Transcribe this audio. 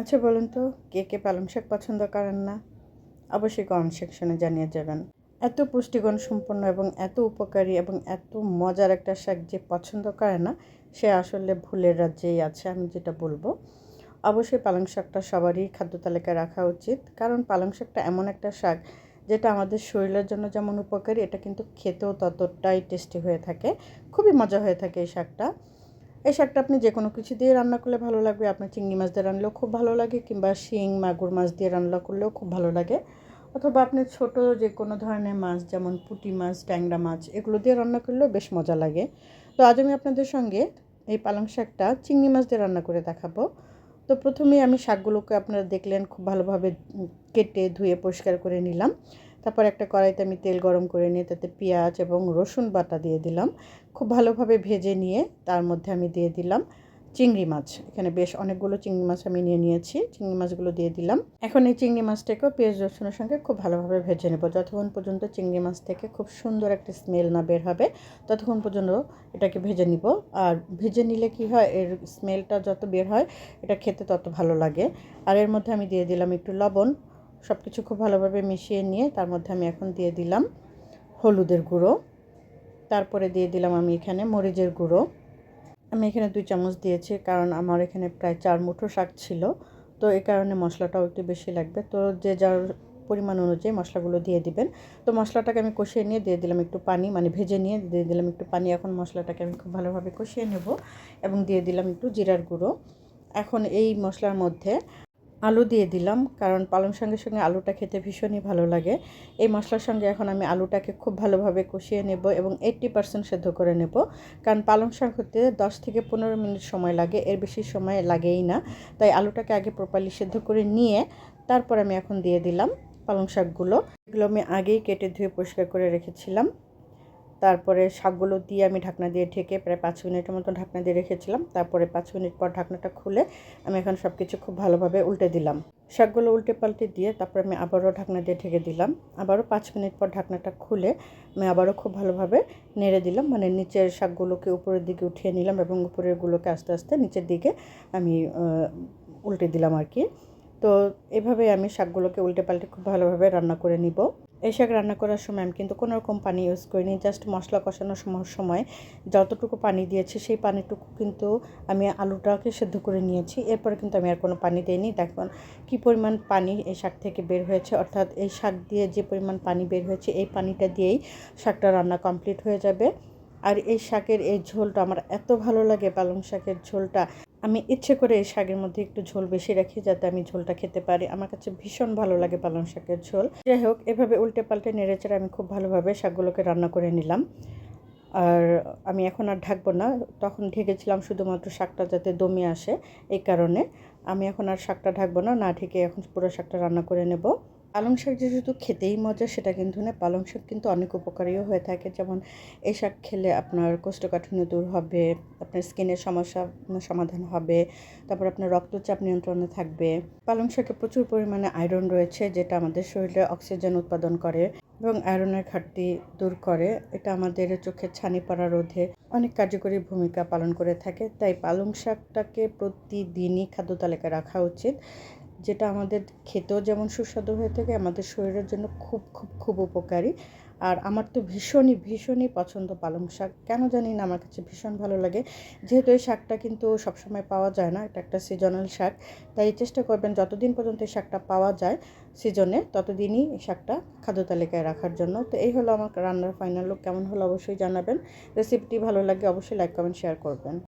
আচ্ছা বলুন তো, কে কে পালং শাক পছন্দ করেন না? অবশ্যই কমেন্ট সেকশনে জানিয়ে যাবেন। এত পুষ্টিগুণ সম্পন্ন এবং এত উপকারী এবং এত মজার একটা শাক যে পছন্দ করে না, সে আসলে ভুলের রাজ্যেই আছে, আমি যেটা বলব। অবশ্যই পালং শাকটা সবারই খাদ্য তালিকায় রাখা উচিত, কারণ পালং শাকটা এমন একটা শাক যেটা আমাদের শরীরের জন্য যেমন উপকারী, এটা কিন্তু খেতেও ততটাই টেস্টি হয়ে থাকে, খুবই মজা হয়ে থাকে এই শাকটা। এই শাকটা আপনি যে কোনো কিছু দিয়ে রান্না করলে ভালো লাগবে। আপনার চিংড়ি মাছ দিয়ে রান্নালেও খুব ভালো লাগে কিংবা শিং, মাগুর মাছ দিয়ে রান্না করলেও খুব ভালো লাগে। অথবা আপনি ছোট যে কোনো ধরনের মাছ, যেমন পুঁটি মাছ, ট্যাংরা মাছ, এগুলো দিয়ে রান্না করলেও বেশ মজা লাগে। তো আজ আমি আপনাদের সঙ্গে এই পালং শাকটা চিংড়ি মাছ দিয়ে রান্না করে দেখাবো। তো প্রথমেই আমি শাকগুলোকে আপনারা দেখলেন, খুব ভালোভাবে কেটে ধুয়ে পরিষ্কার করে নিলাম। তারপর একটা কড়াইতে আমি তেল গরম করে নিয়ে তাতে পেঁয়াজ এবং রসুন বাটা দিয়ে দিলাম। খুব ভালোভাবে ভেজে নিয়ে তার মধ্যে আমি দিয়ে দিলাম চিংড়ি মাছ। এখানে বেশ অনেকগুলো চিংড়ি মাছ আমি নিয়ে নিয়েছি, চিংড়ি মাছগুলো দিয়ে দিলাম। এখন এই চিংড়ি মাছটাকেও পেঁয়াজ, রসুনের সঙ্গে খুব ভালোভাবে ভেজে নেব। যতক্ষণ পর্যন্ত চিংড়ি মাছ থেকে খুব সুন্দর একটা স্মেল না বের হবে, ততক্ষণ পর্যন্ত এটাকে ভেজে নিব। আর ভেজে নিলে কি হয়, এর স্মেলটা যত বের হয়, এটা খেতে তত ভালো লাগে। আর এর মধ্যে আমি দিয়ে দিলাম একটু লবণ। সব কিছু খুব ভালোভাবে মিশিয়ে নিয়ে তার মধ্যে আমি এখন দিয়ে দিলাম হলুদের গুঁড়ো। তারপরে দিয়ে দিলাম আমি এখানে মরিচের গুঁড়ো। আমি এখানে দুই চামচ দিয়েছি কারণ আমার এখানে প্রায় চার মুঠো শাক ছিল। তো এই কারণে মশলাটাও একটু বেশি লাগবে। তো যে যার পরিমাণ অনুযায়ী মশলাগুলো দিয়ে দিবেন। তো মশলাটাকে আমি কষিয়ে নিয়ে দিয়ে দিলাম একটু পানি মানে ভেজে নিয়ে দিয়ে দিলাম একটু পানি। এখন মশলাটাকে আমি খুব ভালোভাবে কষিয়ে নেব এবং দিয়ে দিলাম একটু জিরার গুঁড়ো। এখন এই মশলার মধ্যে আলু দিয়ে দিলাম, কারণ পালং শাকের সঙ্গে আলুটা খেতে ভীষণই ভালো লাগে। এই মশলার সঙ্গে এখন আমি আলুটাকে খুব ভালোভাবে কষিয়ে নেব এবং এইট্টি পার্সেন্ট সেদ্ধ করে নেব, কারণ পালং শাক হতে দশ থেকে পনেরো মিনিট সময় লাগে, এর বেশি সময় লাগেই না। তাই আলুটাকে আগে প্রপারলি সেদ্ধ করে নিয়ে তারপর আমি এখন দিয়ে দিলাম পালং শাকগুলো। এগুলো আমি আগেই কেটে ধুয়ে পরিষ্কার করে রেখেছিলাম। তারপরে শাকগুলো দিয়ে আমি ঢাকনা দিয়ে ঢেকে প্রায় পাঁচ মিনিটের মতো ঢাকনা দিয়ে রেখেছিলাম। তারপরে পাঁচ মিনিট পর ঢাকনাটা খুলে আমি এখন সব কিছু খুব ভালোভাবে উল্টে দিলাম। শাকগুলো উল্টে পাল্টে দিয়ে তারপরে আমি আবারও ঢাকনা দিয়ে ঢেকে দিলাম। আবারও পাঁচ মিনিট পর ঢাকনাটা খুলে আমি আবারও খুব ভালোভাবে নেড়ে দিলাম। মানে নিচের শাকগুলোকে উপরের দিকে উঠিয়ে নিলাম এবং উপরেরগুলোকে আস্তে আস্তে নিচের দিকে আমি উল্টে দিলাম আর কি। তো এভাবে আমি শাকগুলোকে উল্টে পাল্টে খুব ভালোভাবে রান্না করে নিব। এই শাক রান্না করার সময় আমি কিন্তু কোনো রকম পানি ইউজ করিনি জাস্ট মশলা কষানোর সময় সময় যতটুকু পানি দিয়েছি সেই পানিটুকু কিন্তু আমি আলুটাকে সেদ্ধ করে নিয়েছি, এরপরে কিন্তু আমি আর কোনো পানি দিইনি। দেখুন কি পরিমাণ পানি এই শাক থেকে বের হয়েছে, অর্থাৎ এই শাক দিয়ে যে পরিমাণ পানি বের হয়েছে এই পানিটা দিয়েই শাকটা রান্না কমপ্লিট হয়ে যাবে। আর এই শাকের এই ঝোলটা আমার এত ভালো লাগে, পালং শাকের ঝোলটা। আমি ইচ্ছে করে এই শাকের মধ্যে একটু ঝোল বেশি রাখি যাতে আমি ঝোলটা খেতে পারি। আমার কাছে ভীষণ ভালো লাগে পালং শাকের ঝোল। যাই হোক, এভাবে উল্টে পাল্টে নেড়েচেড়ে আমি খুব ভালোভাবে শাকগুলোকে রান্না করে নিলাম। আর আমি এখন আর ঢাকবো না। তখন ঢেকেছিলাম শুধুমাত্র শাকটা যাতে দমে আসে এই কারণে। আমি এখন আর শাকটা ঢাকবো না না ঢেকে এখন পুরো শাকটা রান্না করে নেব। পালং শাক যে শুধু খেতেই মজা, সেটা কিন্তু না পালং শাক কিন্তু অনেক উপকারীও হয়ে থাকে। যেমন এই শাক খেলে আপনার কোষ্ঠকাঠিন্য দূর হবে, আপনার স্কিনের সমস্যা সমাধান হবে, তারপর আপনার রক্তচাপ নিয়ন্ত্রণে থাকবে। পালং শাকে প্রচুর পরিমাণে আয়রন রয়েছে, যেটা আমাদের শরীরে অক্সিজেন উৎপাদন করে এবং আয়রনের ঘাটতি দূর করে। এটা আমাদের চোখের ছানি পড়া রোধে অনেক কার্যকরী ভূমিকা পালন করে থাকে। তাই পালং শাকটাকে প্রতিদিনই খাদ্য তালিকায় রাখা উচিত। যেটা আমাদের খেতেও যেমন সুস্বাদু হয়ে থাকে, আমাদের শরীরের জন্য খুব খুব খুব উপকারী। আর আমার তো ভীষণই ভীষণই পছন্দ পালং শাক। কেন জানি না, আমার কাছে ভীষণ ভালো লাগে। যেহেতু এই শাকটা কিন্তু সবসময় পাওয়া যায় না, এটা একটা সিজনাল শাক। তাই চেষ্টা করবেন যতদিন পর্যন্ত এই শাকটা পাওয়া যায় সিজনে ততদিনই এই শাকটা খাদ্য তালিকায় রাখার জন্য। তো এই হলো আমার রান্নার ফাইনাল লুক কেমন হলো অবশ্যই জানাবেন। রেসিপিটি ভালো লাগে অবশ্যই লাইক কমেন্ট শেয়ার করবেন।